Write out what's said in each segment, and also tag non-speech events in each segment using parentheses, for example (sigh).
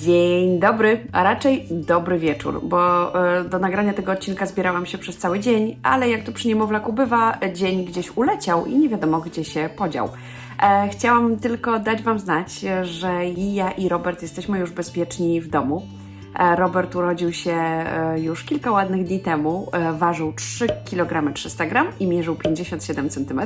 Dzień dobry, a raczej dobry wieczór, bo e, do nagrania tego odcinka zbierałam się przez cały dzień, ale jak to przy niemowlaku bywa, dzień gdzieś uleciał i nie wiadomo gdzie się podział. E, chciałam tylko dać Wam znać, że i ja i Robert jesteśmy już bezpieczni w domu. E, Robert urodził się już kilka ładnych dni temu, ważył 3 kg 300 g i mierzył 57 cm.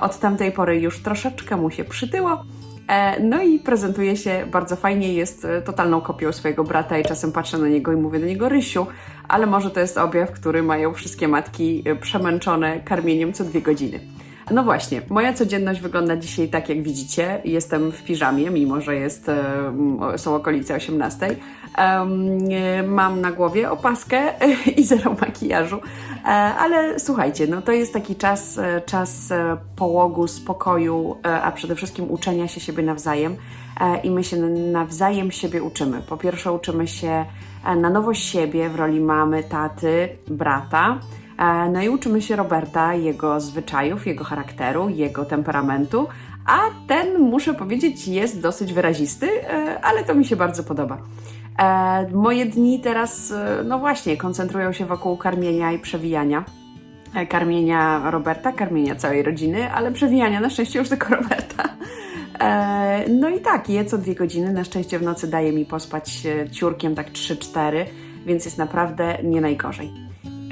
Od tamtej pory już troszeczkę mu się przytyło. E, No i prezentuje się bardzo fajnie, jest e, totalną kopią swojego brata i czasem patrzę na niego i mówię do niego Rysiu, ale może to jest objaw, który mają wszystkie matki e, przemęczone karmieniem co dwie godziny. No właśnie, moja codzienność wygląda dzisiaj tak, jak widzicie. Jestem w piżamie, mimo że jest, e, m, są okolice 18. Em, e, Mam na głowie opaskę (laughs) i zero makijażu, E, ale słuchajcie, no to jest taki czas, czas połogu, spokoju, a przede wszystkim uczenia się siebie nawzajem i my się nawzajem siebie uczymy. Po pierwsze uczymy się e, na nowo siebie w roli mamy, taty, brata, E, No i uczymy się Roberta, jego zwyczajów, jego charakteru, jego temperamentu, a ten, muszę powiedzieć, jest dosyć wyrazisty, e, ale to mi się bardzo podoba. E, Moje dni teraz, e, no właśnie, koncentrują się wokół karmienia i przewijania. E, Karmienia Roberta, karmienia całej rodziny, ale przewijania na szczęście już tylko Roberta. E, No i tak, je co dwie godziny. Na szczęście w nocy daje mi pospać ciurkiem tak 3-4, więc jest naprawdę nie najgorzej.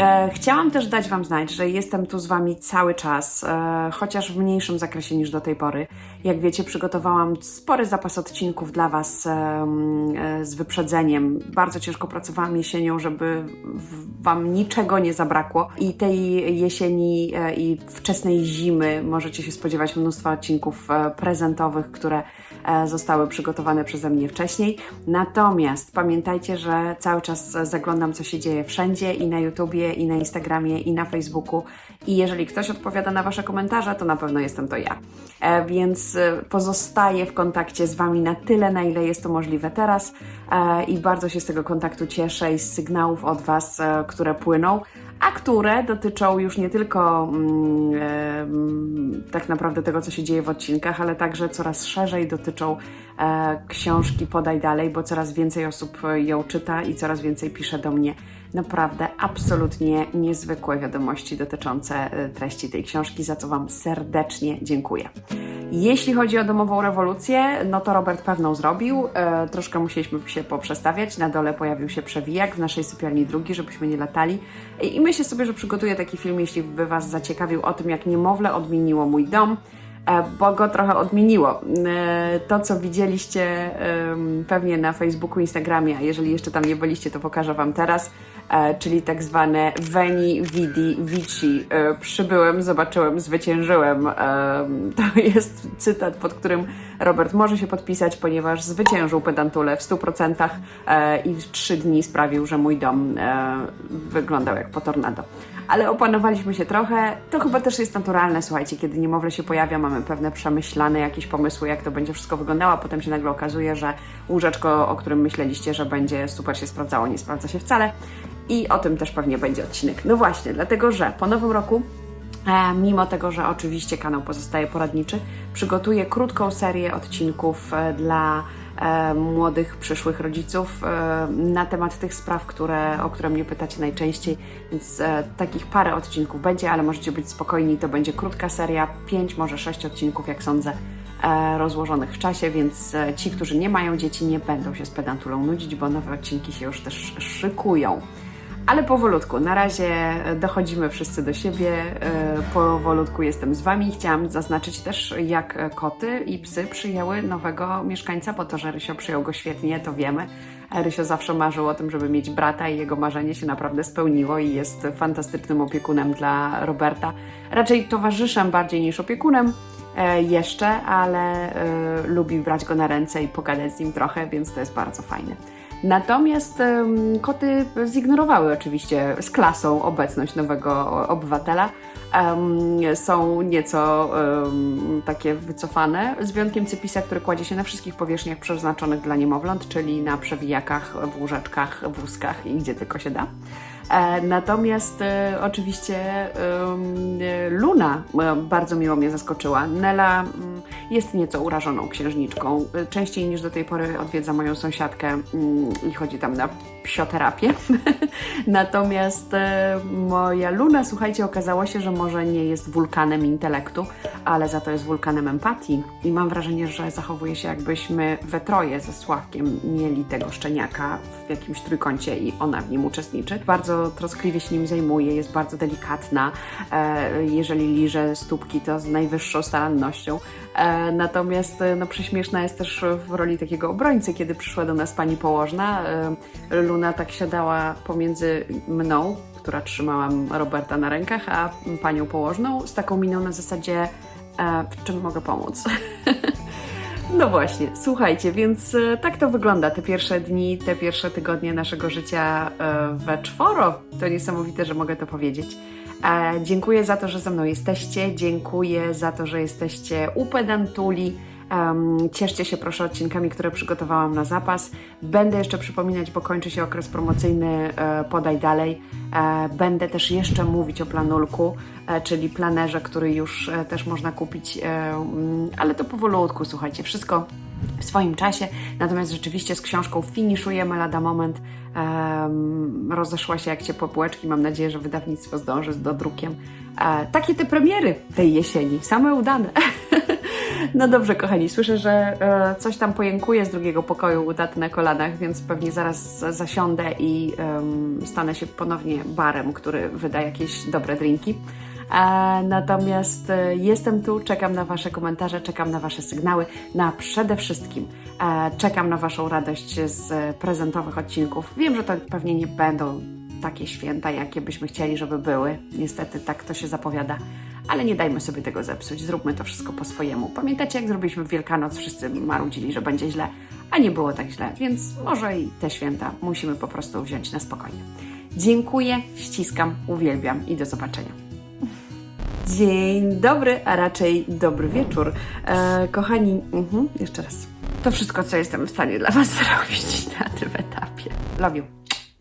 E, Chciałam też dać Wam znać, że jestem tu z Wami cały czas, e, chociaż w mniejszym zakresie niż do tej pory. Jak wiecie, przygotowałam spory zapas odcinków dla Was e, z wyprzedzeniem. Bardzo ciężko pracowałam jesienią, żeby Wam niczego nie zabrakło. I tej jesieni e, i wczesnej zimy możecie się spodziewać mnóstwa odcinków e, prezentowych, które zostały przygotowane przeze mnie wcześniej. Natomiast pamiętajcie, że cały czas zaglądam, co się dzieje wszędzie i na YouTubie, i na Instagramie, i na Facebooku. I jeżeli ktoś odpowiada na Wasze komentarze, to na pewno jestem to ja. E, Pozostaję w kontakcie z Wami na tyle, na ile jest to możliwe teraz. E, I bardzo się z tego kontaktu cieszę i z sygnałów od Was, e, które płyną a które dotyczą już nie tylko mm, e, tak naprawdę tego, co się dzieje w odcinkach, ale także coraz szerzej dotyczą książki Podaj Dalej, bo coraz więcej osób ją czyta i coraz więcej pisze do mnie naprawdę absolutnie niezwykłe wiadomości dotyczące e, treści tej książki, za co Wam serdecznie dziękuję. Jeśli chodzi o domową rewolucję, no to Robert pewną zrobił. E, troszkę musieliśmy się poprzestawiać. Na dole pojawił się przewijak, w naszej sypialni drugi, żebyśmy nie latali. I myślę sobie, że przygotuję taki film, jeśli by Was zaciekawił o tym, jak niemowlę odmieniło mój dom bo go trochę odmieniło. E, To, co widzieliście pewnie na Facebooku, Instagramie, a jeżeli jeszcze tam nie byliście, to pokażę Wam teraz, e, czyli tak zwane Veni, Vidi, Vici. E, Przybyłem, zobaczyłem, zwyciężyłem. Em, To (laughs) jest cytat, pod którym Robert może się podpisać, ponieważ zwyciężył pedantulę w 100% e, i w 3 dni sprawił, że mój dom e, wyglądał jak po tornado ale opanowaliśmy się trochę. To chyba też jest naturalne, słuchajcie, kiedy niemowlę się pojawia, mamy pewne przemyślane jakieś pomysły, jak to będzie wszystko wyglądało, a potem się nagle okazuje, że łóżeczko, o którym myśleliście, że będzie super się sprawdzało, nie sprawdza się wcale. I o tym też pewnie będzie odcinek. No właśnie, dlatego że po nowym roku E, Mimo tego, że oczywiście kanał pozostaje poradniczy, przygotuję krótką serię odcinków e, dla młodych, przyszłych rodziców e, na temat tych spraw, które, o które mnie pytacie najczęściej. Więc e, takich parę odcinków będzie, ale możecie być spokojni, to będzie krótka seria, pięć, może sześć odcinków, jak sądzę, e, rozłożonych w czasie, więc e, ci, którzy nie mają dzieci, nie będą się z pedantulą nudzić, bo nowe odcinki się już też szykują. Ale powolutku, na razie dochodzimy wszyscy do siebie, e, powolutku jestem z Wami. Chciałam zaznaczyć też, jak koty i psy przyjęły nowego mieszkańca, bo to, że Rysio przyjął go świetnie, to wiemy. Rysio zawsze marzył o tym, żeby mieć brata i jego marzenie się naprawdę spełniło i jest fantastycznym opiekunem dla Roberta. Raczej towarzyszem bardziej niż opiekunem e, jeszcze, ale e, lubi brać go na ręce i pogadać z nim trochę, więc to jest bardzo fajne. Natomiast koty zignorowały oczywiście z klasą obecność nowego obywatela. Są nieco takie wycofane, z wyjątkiem cypisa, który kładzie się na wszystkich powierzchniach przeznaczonych dla niemowląt, czyli na przewijakach, w łóżeczkach, wózkach i gdzie tylko się da. E, natomiast e, oczywiście e, Luna bardzo miło mnie zaskoczyła. Nela mm, jest nieco urażoną księżniczką. Częściej niż do tej pory odwiedza moją sąsiadkę mm, i chodzi tam na psioterapię. (laughs) Natomiast moja Luna, słuchajcie, okazało się, że może nie jest wulkanem intelektu, ale za to jest wulkanem empatii. I mam wrażenie, że zachowuje się jakbyśmy we troje ze Sławkiem mieli tego szczeniaka w jakimś trójkącie i ona w nim uczestniczy. Bardzo troskliwie się nim zajmuje, jest bardzo delikatna. E, jeżeli liże stópki, to z najwyższą starannością. E, natomiast e, no, prześmieszna jest też w roli takiego obrońcy, kiedy przyszła do nas pani położna. Luna tak siadała pomiędzy mną, która trzymałam Roberta na rękach, a panią położną z taką miną na zasadzie w czym mogę pomóc. (laughs) No właśnie, słuchajcie, więc e, tak to wygląda te pierwsze dni, te pierwsze tygodnie naszego życia e, we czworo. To niesamowite, że mogę to powiedzieć. E, dziękuję za to, że ze mną jesteście, dziękuję za to, że jesteście upedantuli. Um, cieszcie się proszę odcinkami, które przygotowałam na zapas. Będę jeszcze przypominać, bo kończy się okres promocyjny e, Podaj Dalej. E, będę też jeszcze mówić o planulku, e, czyli planerze, który już e, też można kupić, e, mm, ale to powolutku, słuchajcie, wszystko w swoim czasie. Natomiast rzeczywiście z książką finiszujemy lada moment. Em, rozeszła się jak ciepłe bułeczki. Mam nadzieję, że wydawnictwo zdąży z dodrukiem. E, takie te premiery tej jesieni, same udane. (laughs) No dobrze, kochani, słyszę, że e, coś tam pojękuje z drugiego pokoju u taty na kolanach, więc pewnie zaraz za- zasiądę i stanę się ponownie barem, który wyda jakieś dobre drinki. E, natomiast e, jestem tu, czekam na Wasze komentarze, czekam na Wasze sygnały, na przede wszystkim czekam na Waszą radość z prezentowych odcinków. Wiem, że to pewnie nie będą takie święta, jakie byśmy chcieli, żeby były. Niestety tak to się zapowiada, ale nie dajmy sobie tego zepsuć. Zróbmy to wszystko po swojemu. Pamiętacie, jak zrobiliśmy Wielkanoc? Wszyscy marudzili, że będzie źle, a nie było tak źle, więc może i te święta musimy po prostu wziąć na spokojnie. Dziękuję, ściskam, uwielbiam i do zobaczenia. Dzień dobry, a raczej dobry wieczór. E, kochani, mhm, jeszcze raz. To wszystko, co jestem w stanie dla Was (laughs) zrobić na tym etapie. Love you.